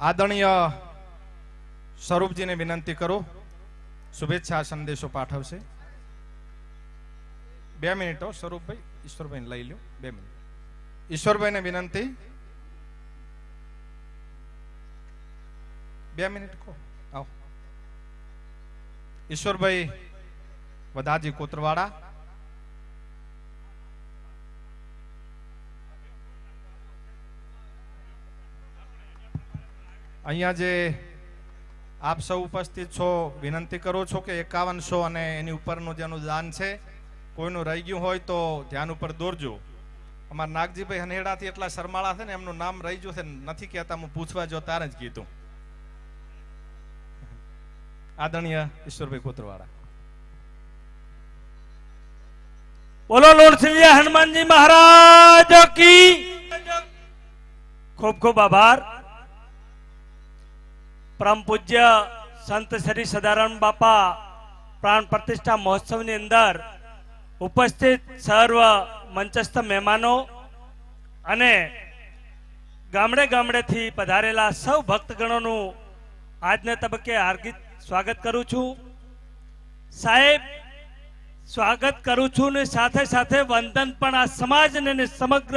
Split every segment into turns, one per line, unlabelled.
આદરણીય સ્વરૂપજીને વિનંતી કરો. શુભેચ્છા સંદેશો પાઠવશે. બે મિનિટો સ્વરૂપભાઈ ઈશ્વરભાઈ લઈ લ્યો. બે મિનિટ. ઈશ્વરભાઈને વિનંતી. બે મિનિટ કહો. આવો. ઈશ્વરભાઈ વધાજી કોતરવાડા. અહીંયા જે આપ સૌ ઉપસ્થિત છો, વિનંતી કરો છો કે એકાવનસો અને એની ઉપરનું જેનું દાન છે, કોઈનું રહી ગયું હોય તો ધ્યાન ઉપર દોરજો. અમારા નાગજીભાઈ હનેડાથી એટલા શરમાળા છે ને, એમનું નામ રહી ગયું છે, નથી કહેતા, હું પૂછવા જો તારે જ કીધું. આદરણીય ઈશ્વરભાઈ કોતરવાળા.
બોલો લોડ સિંધિયા હનુમાનજી મહારાજ ખૂબ ખૂબ આભાર. પરમ પૂજ્ય સંત શ્રી સદારામ બાપા પ્રાણ પ્રતિષ્ઠા મહોત્સવની અંદર ઉપસ્થિત સર્વ મંચસ્થ મહેમાનો અને ગામડે ગામડેથી પધારેલા સૌ ભક્તગણોનું આજના તબક્કે હાર્દિક સ્વાગત કરું છું. સાહેબ, સ્વાગત કરું છું ને સાથે સાથે વંદન પણ આ સમાજને ને સમગ્ર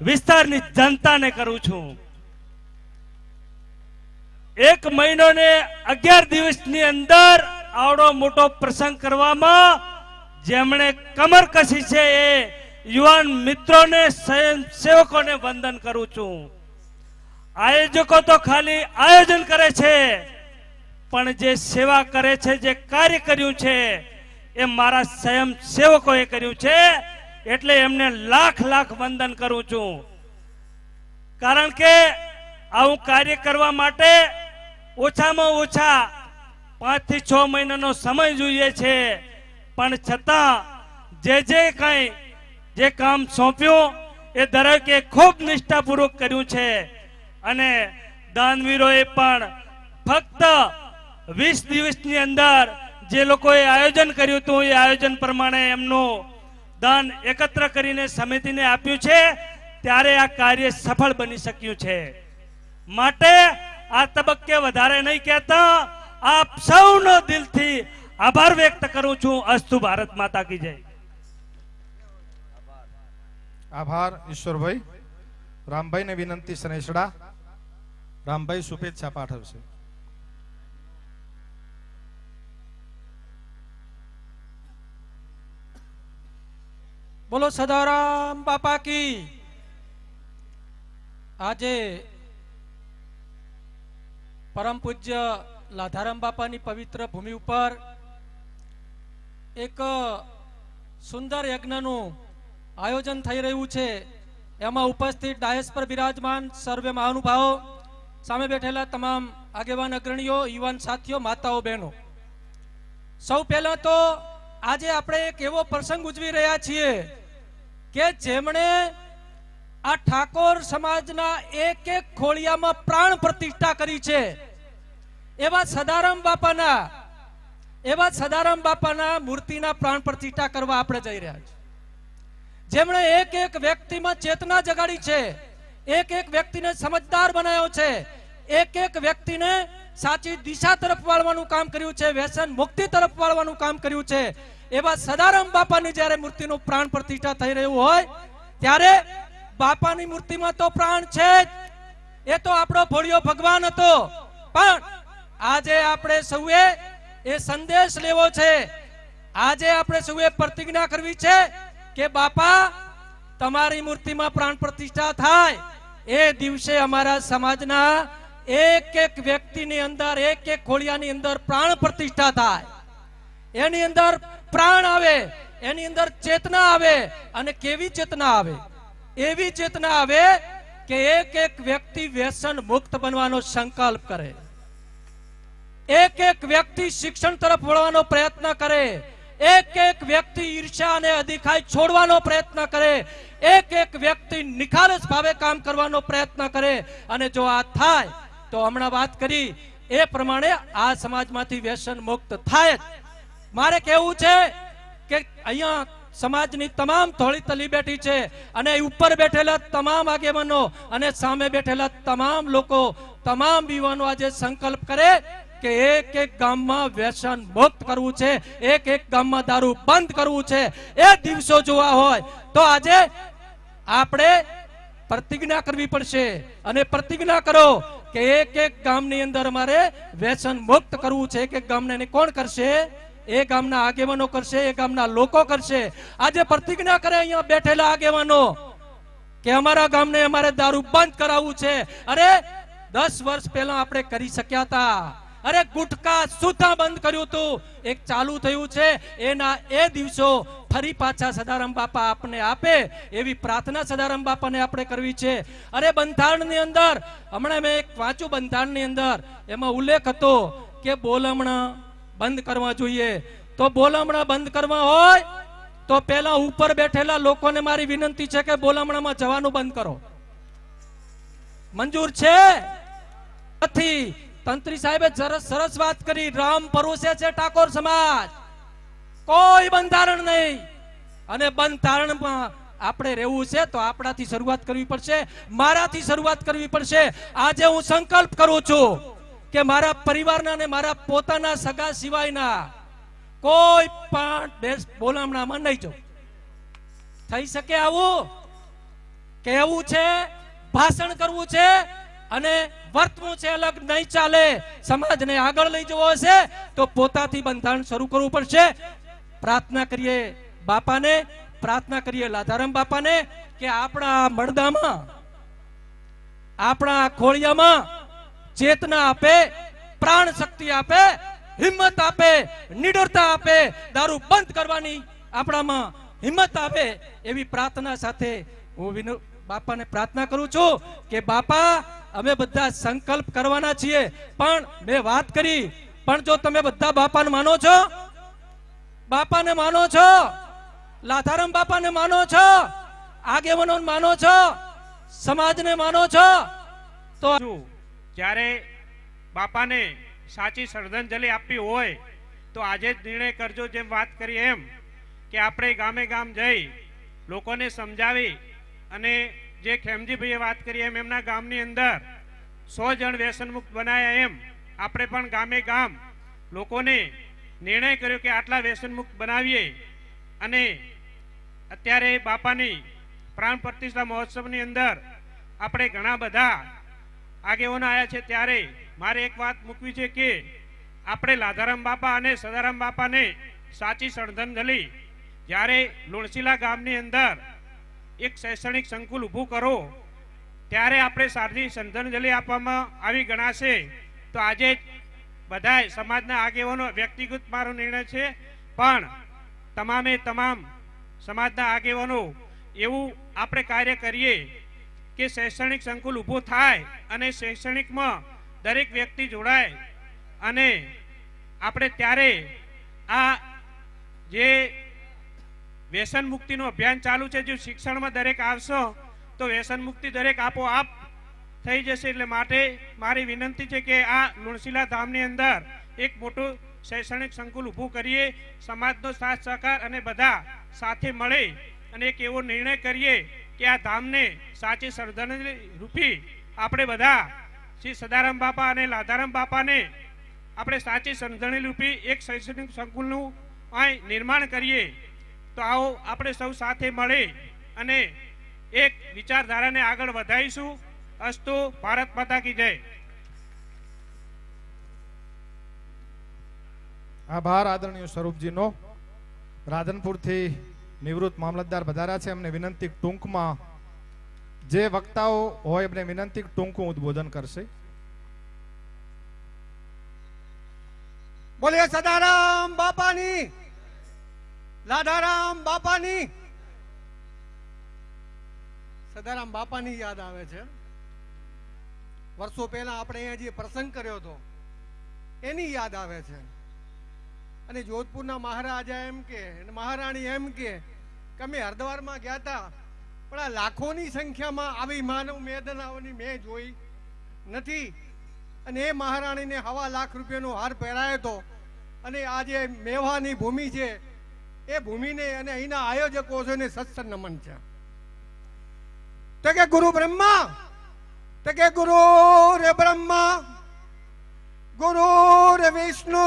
વિસ્તારની જનતાને કરું છું. એક મહિનો ને અગિયાર દિવસની અંદર આવડો મોટો પ્રસંગ કરવામાં જેમણે કમર કસી છે એ યુવાન મિત્રોને સ્વયંસેવકોને વંદન કરું છું. આયોજકો તો ખાલી આયોજન કરે છે, પણ જે સેવા કરે છે, જે કાર્ય કર્યું છે, એ મારા સ્વયં સેવકોએ કર્યું છે, એટલે એમને લાખ લાખ વંદન કરું છું. કારણ કે આવું કાર્ય કરવા માટે ઓછામાં ઓછા પાંચથી છ મહિનાનો સમય જોઈએ છે. પણ છતાં જે જે કંઈ જે કામ સોંપ્યું, એ દરેકે ખૂબ નિષ્ઠાપૂર્વક કર્યું છે. અને દાનવીરોએ પણ ફક્ત વીસ દિવસની અંદર જે લોકોએ આયોજન કર્યું હતું, એ આયોજન પ્રમાણે એમનું દાન એકત્ર કરીને સમિતિને આપ્યું છે. ત્યારે આ કાર્ય સફળ બની શક્યું છે. માટે આ તબક્કે વધારે નહીં કહેતા આપ સૌનો દિલથી આભાર વ્યક્ત કરું છું. અસ્તુ ભારત માતા કી જય.
આભાર ઈશ્વરભાઈ. રામભાઈને વિનંતી સનેસડા. રામભાઈ શુભેચ્છા પાઠવશે
બોલો સદારામ બાપા કી. આજે પરમ પૂજ્ય લાધારામ બાપાની પવિત્ર ભૂમિ ઉપર એક સુંદર યજ્ઞનું આયોજન થઈ રહ્યું છે. એમાં ઉપસ્થિત ડાયસ પર બિરાજમાન સર્વે મહાનુભાવો, સામે બેઠેલા તમામ આગેવાન અગ્રણીઓ, યુવાન સાથીઓ, માતાઓ, બહેનો. સૌ પહેલા તો આજે આપણે એક એવો પ્રસંગ ઉજવી રહ્યા છીએ કે જેમણે આ ઠાકોર સમાજના એક એક ખોળિયામાં પ્રાણ પ્રતિષ્ઠા કરી છે. એવા સદારામ બાપાના, એવા સદારામ બાપાના મૂર્તિના પ્રાણ પ્રતિષ્ઠા કરવા આપણે જઈ રહ્યા છીએ. જેમણે એક એક વ્યક્તિમાં ચેતના જગાડી છે, એક એક વ્યક્તિને સમજદાર બનાવ્યો છે, એક એક વ્યક્તિને સાચી દિશા તરફ વાળવાનું કામ કર્યું છે, વ્યસન મુક્તિ તરફ વાળવાનું કામ કર્યું છે. એવા સદારામ બાપાની જ્યારે મૂર્તિનું પ્રાણ પ્રતિષ્ઠા થઈ રહ્યું હોય, ત્યારે બાપાની મૂર્તિમાં તો પ્રાણ છે જ. એ તો આપણો ભોળિયો ભગવાન હતો. પણ આજે આપણે સૌએ એ સંદેશ લેવો છે. આજે આપણે સૌએ પ્રતિજ્ઞા કરવી છે કે બાપા, તમારી મૂર્તિમાં પ્રાણ પ્રતિષ્ઠા થાય. એ દિવસે અમારા સમાજના એક એક વ્યક્તિની અંદર, એક એક ખોળિયાની અંદર પ્રાણ પ્રતિષ્ઠા થાય. એની અંદર પ્રાણ આવે, એની અંદર ચેતના આવે અને કેવી ચેતના આવે? એવી ચેતના આવે કે એક એક વ્યક્તિ વ્યસન મુક્ત બનવાનો સંકલ્પ કરે. એક એક વ્યક્તિ શિક્ષણ તરફ વળવાનો પ્રયત્ન કરે. એક એક વ્યક્તિ ઈર્ષા અને અધિકાય છોડવાનો પ્રયત્ન કરે. એક એક વ્યક્તિ નિખાલસ ભાવે કામ કરવાનો પ્રયત્ન કરે. અને જો આ થાય, તો હમણાં વાત કરી, એ પ્રમાણે આ સમાજમાંથી વ્યસન મુક્ત થાય મારે કહેવું છે કે અહીંયા સમાજની તમામ ધોળી તલી બેઠી છે અને ઉપર બેઠેલા તમામ આગેવાનો અને સામે બેઠેલા તમામ લોકો, તમામ યુવાનો આજે સંકલ્પ કરે કે એક એક ગામમાં વ્યસન મુક્ત કરવું છે, એક એક ગામમાં દારૂ બંધ કરવું છે. એ દિવસો જોવા હોય તો આજે આપણે પ્રતિજ્ઞા કરવી પડશે અને પ્રતિજ્ઞા કરો કે એક એક ગામની અંદર અમારે વ્યસન મુક્ત કરવું છે, એક એક ગામને કોણ કરશે? એ ગામના આગેવાનો કરશે, એ ગામના લોકો કરશે. આજે પ્રતિજ્ઞા કરે અહીંયા બેઠેલા આગેવાનો કે અમારા ગામને અમારે દારૂ બંધ કરાવવું છે. અરે, દસ વર્ષ પહેલા આપણે કરી શક્યા હતા. અરે, ગુટકા સુધા બંધ કર્યું હતું. એક ચાલુ થયું છે. એના એ દિવસો ફરી પાછા સદારામ બાપા આપને આપે એવી પ્રાર્થના સદારામ બાપાને આપણે કરવી છે. અરે, બંધારણની અંદર, હમણાં મેં એક વાંચું બંધારણની અંદર. એમાં ઉલ્લેખ હતો કે બોલમણા બંધ કરવા જોઈએ. તો બોલામણા બંધ કરવા હોય, તો પેલા ઉપર બેઠેલા લોકોને મારી વિનંતી છે કે બોલામણામાં જવાનું બંધ કરો. મંજૂર છે? નથી. તંત્રી સાહેબે સરસ વાત કરી. રામ પરોસે છે ઠાકોર સમાજ. કોઈ બંધારણ નહીં. અને બંધારણમાં આપણે રહેવું છે તો આપણાથી શરૂઆત કરવી પડશે, મારાથી શરૂઆત કરવી પડશે. આજે હું સંકલ્પ કરું છું કે મારા પરિવારના અને મારા પોતાના સગા સિવાયના કોઈ પણ દેશ બોલામણામાં નહીં જાઉં થઈ શકે આવું? કહેવું છે, ભાષણ કરવું છે અને વર્તવું છે અલગ નહીં ચાલે. સમાજને આગળ લઈ જવો હશે તો પોતાથી બંધારણ શરૂ કરવું પડશે. પ્રાર્થના કરીએ બાપાને, પ્રાર્થના કરીએ લાધારામ બાપાને કે આપણા મળદામાં આપણા ખોળિયામાં ચેતના આપે, પ્રાણ શક્તિ આપે, હિંમત આપે, નિડરતા આપે, દારૂ બંધ કરવાની આપણામાં હિંમત આપે એવી પ્રાર્થના સાથે હું બાપાને પ્રાર્થના કરું છું કે બાપા, અમે બધા સંકલ્પ કરવાના છીએ. પણ મેં વાત કરી, પણ જો તમે બધા બાપાને માનો છો, બાપાને માનો છો લાથારામ બાપાને માનો છો, આગેવાનોને માનો છો, સમાજને માનો છો, તો
છું જ્યારે બાપાને સાચી શ્રદ્ધાંજલિ આપવી હોય, તો આજે જ નિર્ણય કરજો જેમ વાત કરી એમ, કે આપણે ગામે ગામ જઈ લોકોને સમજાવી અને જે ખેમજીભાઈએ વાત કરી એમ, એમના ગામની અંદર સો જણ વ્યસનમુક્ત બનાયા એમ, આપણે પણ ગામે ગામ લોકોને નિર્ણય કર્યો કે આટલા વ્યસનમુક્ત બનાવીએ. અને અત્યારે બાપાની પ્રાણ પ્રતિષ્ઠા મહોત્સવની અંદર આપણે ઘણા બધા આગેવાનો આવ્યા છે ત્યારે મારે એક વાત મૂકવી છે કે આપણે લાધારામ બાપા અને સદારામ બાપાને સાચી શ્રદ્ધાંજલિ જ્યારે લુણસીલા ગામની અંદર એક શૈક્ષણિક સંકુલ ઊભું કરો, ત્યારે આપણે સાચી શ્રદ્ધાંજલિ આપવામાં આવી ગણાશે. તો આજે બધા સમાજના આગેવાનો વ્યક્તિગત મારો નિર્ણય છે, પણ તમામે તમામ સમાજના આગેવાનો એવું આપણે કાર્ય કરીએ. કે શૈક્ષણિક સંકુલ ઊભું થાય અને શૈક્ષણિકમાં દરેક વ્યક્તિ જોડાય. અને આપણે ત્યારે આ જે વ્યસન મુક્તિનું અભિયાન ચાલુ છે, જો શિક્ષણમાં દરેક આવશો, તો વ્યસન મુક્તિ દરેક આપોઆપ થઈ જશે. એટલે માટે મારી વિનંતી છે કે આ લુણશીલા ધામની અંદર એક મોટું શૈક્ષણિક સંકુલ ઊભું કરીએ, સમાજનો સાથ સહકાર અને બધા સાથે મળે અને એક એવો નિર્ણય કરીએ કે આ ધામને સાચી શ્રદ્ધાંજલિ રૂપી આપણે બધા શ્રી સદારામ બાપા અને લાધારામ બાપાને આપણે સાચી શ્રદ્ધાંજલિ રૂપી એક શૈક્ષણિક સંકુલનું અહીં નિર્માણ કરીએ, તો આવો આપણે સૌ સાથે મળી અને એક વિચારધારાને આગળ વધારીશું. અસ્તુ, ભારત માતા કી જય.
આભાર આદરણીય સ્વરૂપજીનો. રાધનપુરથી નિવૃત્ત મામલતદાર વધારા છે, એમને વિનંતી ટૂંકમાં જે વક્તાઓ હોય એમને વિનંતી ટૂંકું ઉદબોધન કરશે.
બોલીએ, સદારામ બાપાની લાધારામ બાપાની. સદારામ બાપાની યાદ આવે છે. વર્ષો પહેલા આપણે અહીંયા જે પ્રસંગ કર્યો હતો, એની યાદ આવે છે. અને જોધપુરના મહારાજા એમ કે મહારાણી એમ કે અમે હરદ્વારમાં ગયા હતા, પણ આ લાખોની સંખ્યામાં આવી માનવ મેદનાઓની મેં જોઈ નથી. અને એ મહારાણીને હવા લાખ રૂપિયાનો હાર પહેરાયો હતો. અને આજે મેવાની ભૂમિ છે, એ ભૂમિને અને અહીંના આયોજકો છે ને સત્સર નમન છે. તો કે ગુરુ બ્રહ્મા, તો કે ગુરુ રે બ્રહ્મા, ગુરુ રે વિષ્ણુ.